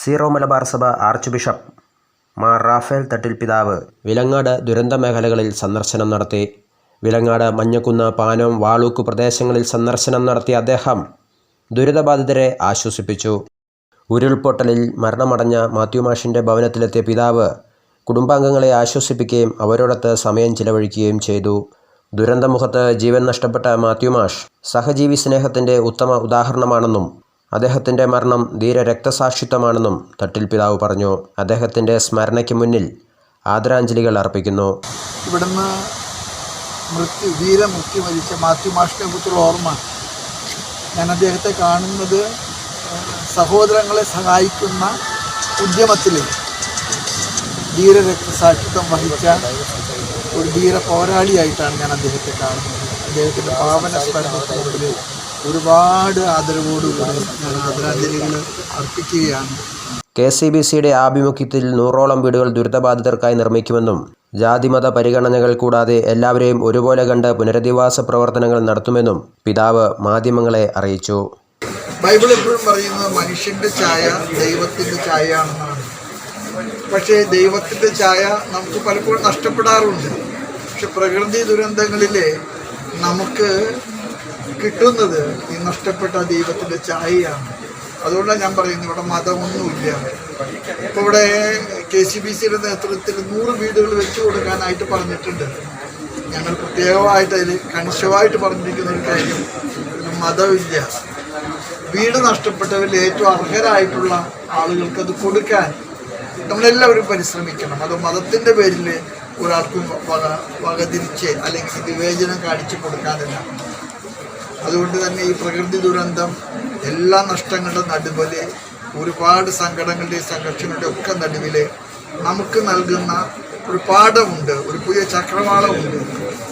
Zero Malabar സഭ archbishop Mar Rafale Thattil പിതാവ്. വിലങ്ങാട് ദുരന്ത മേഖലകളിൽ സന്ദർശനം നടത്തി. വിലങ്ങാട് മഞ്ഞക്കുന്ന് പാനം വാളൂക്ക് പ്രദേശങ്ങളിൽ സന്ദർശനം നടത്തിയ അദ്ദേഹം ദുരിതബാധിതരെ ആശ്വസിപ്പിച്ചു. ഉരുൾപൊട്ടലിൽ മരണമടഞ്ഞ മാത്യു മാഷിന്റെ ഭവനത്തിലെത്തിയ പിതാവ് കുടുംബാംഗങ്ങളെ ആശ്വസിപ്പിക്കുകയും അവരോടൊത്ത് സമയം ചിലവഴിക്കുകയും ചെയ്തു. ദുരന്തമുഖത്ത് ജീവൻ നഷ്ടപ്പെട്ട മാത്യു മാഷ് സഹജീവി സ്നേഹത്തിന്റെ ഉത്തമ ഉദാഹരണമാണെന്നും അദ്ദേഹത്തിന്റെ മരണം ധീര രക്തസാക്ഷിത്വമാണെന്നും തട്ടിൽ പിതാവ് പറഞ്ഞു. അദ്ദേഹത്തിന്റെ സ്മരണയ്ക്ക് മുന്നിൽ ആദരാഞ്ജലികൾ അർപ്പിക്കുന്നു. ഇവിടുന്ന് മൃത്യു വീരമൃത്യു മരിച്ച മാത്യു മാഷിനെ കുറിച്ചുള്ള ഓർമ്മ. ഞാൻ അദ്ദേഹത്തെ കാണുന്നത് സഹോദരങ്ങളെ സഹായിക്കുന്ന ഉദ്യമത്തിൽ ധീര രക്തസാക്ഷിത്വം വഹിച്ച ഒരു ധീര പോരാളിയായിട്ടാണ് ഞാൻ അദ്ദേഹത്തെ കാണുന്നത്. അദ്ദേഹത്തിന്റെ പാവന സ്മരണത്തിന് മുമ്പിൽ ഒരുപാട് ആദരവോടുകൂടി ഞാൻ ആദരാഞ്ജലികൾ അർപ്പിക്കുകയാണ്. കെ സി ബി സിയുടെ ആഭിമുഖ്യത്തിൽ നൂറോളം വീടുകൾ ദുരിതബാധിതർക്കായി നിർമ്മിക്കുമെന്നും ജാതിമത പരിഗണനകൾ കൂടാതെ എല്ലാവരെയും ഒരുപോലെ കണ്ട് പുനരധിവാസ പ്രവർത്തനങ്ങൾ നടത്തുമെന്നും പിതാവ് മാധ്യമങ്ങളെ അറിയിച്ചു. ബൈബിൾ എപ്പോഴും പറയുന്നത് മനുഷ്യന്റെ ചായ ദൈവത്തിന്റെ ചായയാണെന്നാണ് പക്ഷേ ദൈവത്തിന്റെ ചായ നമുക്ക് പലപ്പോഴും നഷ്ടപ്പെടാറുണ്ട്. പക്ഷെ പ്രകൃതി ദുരന്തങ്ങളിൽ നമുക്ക് കിട്ടുന്നത് ഈ നഷ്ടപ്പെട്ട ദൈവത്തിന്റെ ചായയാണ്. അതുകൊണ്ടാണ് ഞാൻ പറയുന്നത് ഇവിടെ മതമൊന്നുമില്ല. ഇപ്പോൾ ഇവിടെ കെ സി ബി സിയുടെ നേതൃത്വത്തിൽ നൂറ് വീടുകൾ വെച്ചു കൊടുക്കാനായിട്ട് പറഞ്ഞിട്ടുണ്ട്. ഞങ്ങൾ പ്രത്യേകമായിട്ട് അതിൽ കണിശമായിട്ട് പറഞ്ഞിരിക്കുന്ന ഒരു കാര്യം മതമില്ല. വീട് നഷ്ടപ്പെട്ടവരിൽ ഏറ്റവും അർഹരായിട്ടുള്ള ആളുകൾക്ക് അത് കൊടുക്കാൻ നമ്മളെല്ലാവരും പരിശ്രമിക്കണം. അത് മതത്തിന്റെ പേരിൽ ഒരാൾക്കും വക വകതിരിച്ച് അല്ലെങ്കിൽ വിവേചനം കാണിച്ചു കൊടുക്കാനില്ല. അതുകൊണ്ട് തന്നെ ഈ പ്രകൃതി ദുരന്തം എല്ലാ നഷ്ടങ്ങളുടെ നടുവിൽ ഒരുപാട് സങ്കടങ്ങളുടെയും സംഘർഷങ്ങളുടെയും ഒക്കെ നടുവിൽ നമുക്ക് നൽകുന്ന ഒരു പാഠമുണ്ട് ഒരു പുതിയ ചക്രവാളമുണ്ട്.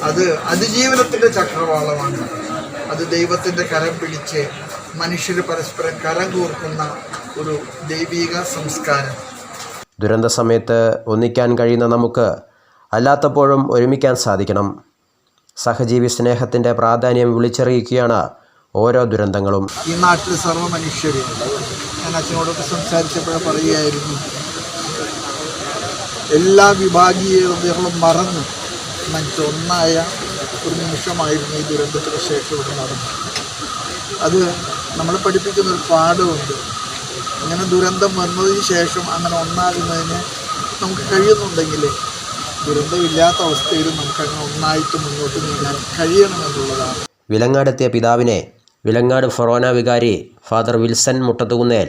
അത് അതിജീവനത്തിന്റെ ചക്രവാളമാണ്. അത് ദൈവത്തിന്റെ കരം പിടിച്ച് മനുഷ്യർ പരസ്പരം കരം കോർക്കുന്ന ഒരു ദൈവിക സംസ്കാരം. ദുരന്ത സമയത്ത് ഒന്നിക്കാൻ കഴിയുന്ന നമുക്ക് അല്ലാത്തപ്പോഴും ഒരുമിക്കാൻ സാധിക്കണം. സഹജീവി സ്നേഹത്തിന്റെ പ്രാധാന്യം വിളിച്ചറിയിക്കുകയാണ് ഓരോ ദുരന്തങ്ങളും. ഈ നാട്ടിൽ സർവ മനുഷ്യർ ഞാൻ അച്ഛനോടൊക്കെ സംസാരിച്ചപ്പോഴേ പറയുകയായിരുന്നു. എല്ലാ വിഭാഗീയതകളും മറന്ന് മറ്റൊന്നായ ഒരു നിമിഷമായിരുന്നു ഈ ദുരന്തത്തിന് ശേഷം ഇവിടെ നടന്നത്. അത് നമ്മളെ പഠിപ്പിക്കുന്ന ഒരു പാഠമുണ്ട്. അങ്ങനെ ദുരന്തം വന്നതിന് ശേഷം അങ്ങനെ ഒന്നാകുന്നതിന് നമുക്ക് കഴിയുന്നുണ്ടെങ്കിൽ ദുരന്തമില്ലാത്ത അവസ്ഥയിൽ നമുക്ക് അങ്ങനെ ഒന്നായിട്ട് മുന്നോട്ട് നീങ്ങാൻ കഴിയണമെന്നുള്ളതാണ്. വിലങ്ങാടെത്തിയ പിതാവിനെ വിലങ്ങാട് ഫൊറോന വികാരി father Wilson Muttathukunnel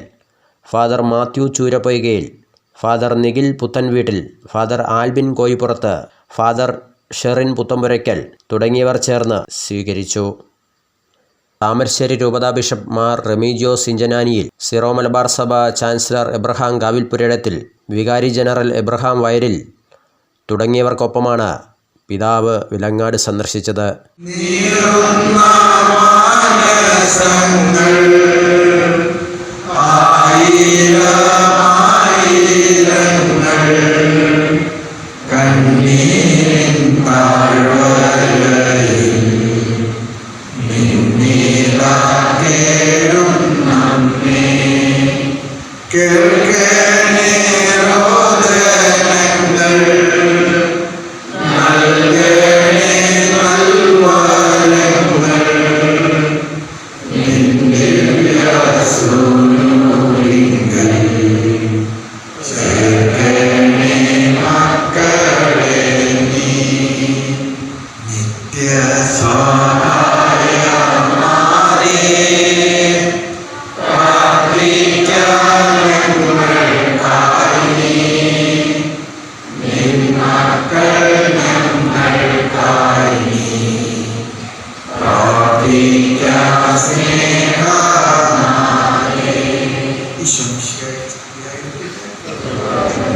father Mathew Choorappoykayil father Nikhil Puthenveettil father Albin Koyippurath father Sherin Puthampurackal തുടങ്ങിയവർ ചേർന്ന് സ്വീകരിച്ചു. താമരശ്ശേരി രൂപതാ ബിഷപ്പ് മാർ റെമീജിയോ സിഞ്ചനാനിയിൽ സിറോ മലബാർ സഭ ചാൻസലർ എബ്രഹാം കാവിൽപുരയിടത്തിൽ വികാരി ജനറൽ എബ്രഹാം വയലിൽ തുടങ്ങിയവർക്കൊപ്പമാണ് പിതാവ് വിലങ്ങാട് സന്ദർശിച്ചത്.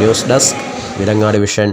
News desk Vilangad vision